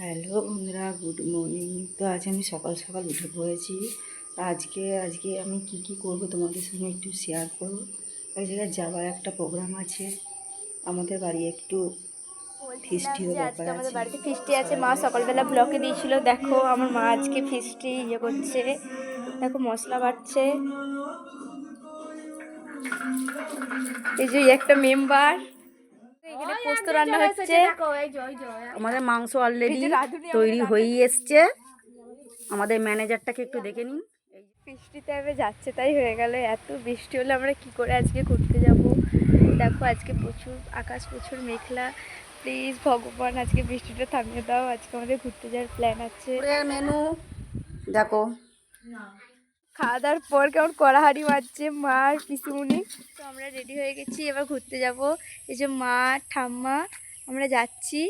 Hello বন্ধুরা good morning. তো আজ আমি সকাল সকাল উঠে পড়েছি। আজকে আজকে আমি কি কি করব তোমাদের সঙ্গে একটু শেয়ার করব। এক জায়গায় যাওয়ার একটা প্রোগ্রাম আছে। আমাদের বাড়ি একটু ফিস্টিরও যে ব্যাপার আজকে আমাদের আছে। বাড়িতে ফিস্টি আছে। মা সকালবেলা ব্লকে দিয়েছিল। দেখো আমার মা আজকে ফিস্টি ইয়ে করছে। দেখো মশলা বাটছে। এই যে একটা মেম্বার এখানে পোস্ত রান্না হচ্ছে। আমাদের মাংস অলরেডি তৈরি হয়েই এসছে। আমাদের ম্যানেজারটাকে একটু দেখে নিন। বৃষ্টিতে আমি যাচ্ছে তাই হয়ে গেল। এত বৃষ্টি হলে আমরা কি করে আজকে ঘুরতে যাব? দেখো আজকে প্রচুর আকাশ প্রচুর মেঘলা। প্লিজ ভগবান আজকে বৃষ্টিটা থামিয়ে দাও। আজকে আমাদের ঘুরতে যাওয়ার প্ল্যান আছে। মেনু দেখো। খাওয়া দাওয়ার পর কেমন কড়াহাড়ি মারছে মা আর পিসিমুনি তো আমরা রেডি হয়ে গেছি এবার ঘুরতে যাব। এই যে মা ঠাম্মা আমরা যাচ্ছি।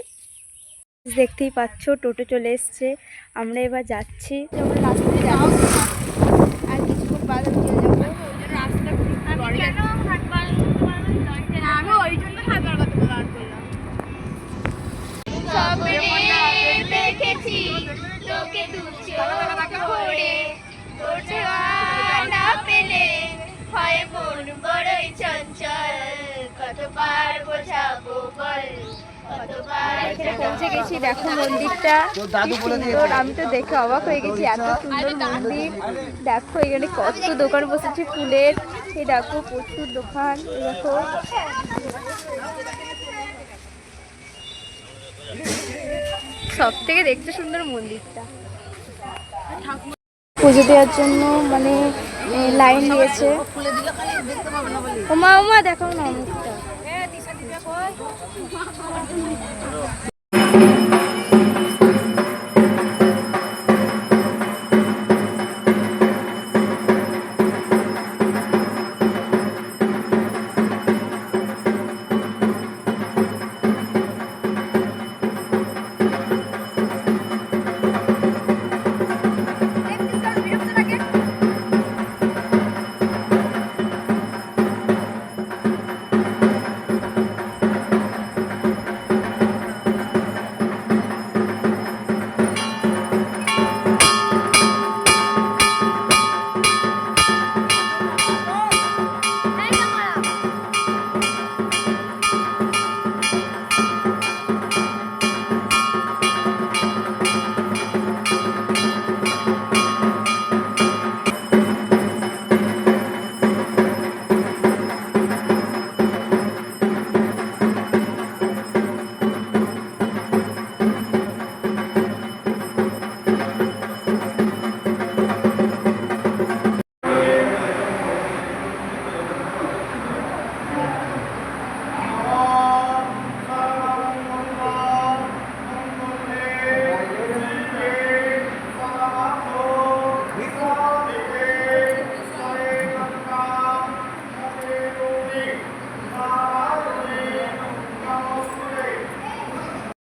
দেখতেই পাচ্ছ টোটো চলে এসছে। আমরা এবার যাচ্ছি। আমরা রাস্তায় যাচ্ছি আর কিছুক্ষণ বাদ চলে যাব। রাস্তা আমি ওই জন্য খাবার কথা বলার করলাম। দেখেছি তোকে দু চোখ ভরে তোর ছোঁয়া না পেলে হয় মন বড়ই চঞ্চল। কতবার বোঝাবো বল? পৌঁছে গেছি দেখো মন্দিরটা। সুন্দর আমি তো দেখে অবাক হয়ে গেছি এত সুন্দর মন্দির। দেখো এখানে কত দোকান বসেছে ফুলের। এই দেখো প্রচুর দোকান এই দেখো। সব থেকে দেখতে সুন্দর মন্দিরটা। পুজো দেওয়ার জন্য মানে লাইন দিয়েছে। ওমা ওমা দেখো না মুখটা।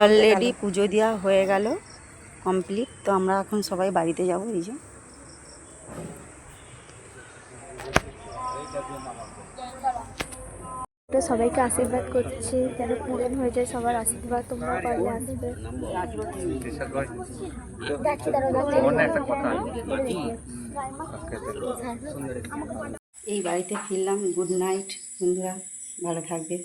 অলরেডি পুজো দেওয়া হয়ে গেল কমপ্লিট তো আমরা এখন সবাই বাড়িতে যাব এই যে। তো সবাইকে আশীর্বাদ করছি যেন পূরণ হয়ে যায় সবার আশীর্বাদ তোমরা পারলে আসবে। এই বাড়িতে ফিরলাম। গুড নাইট বন্ধুরা ভালো থাকবে।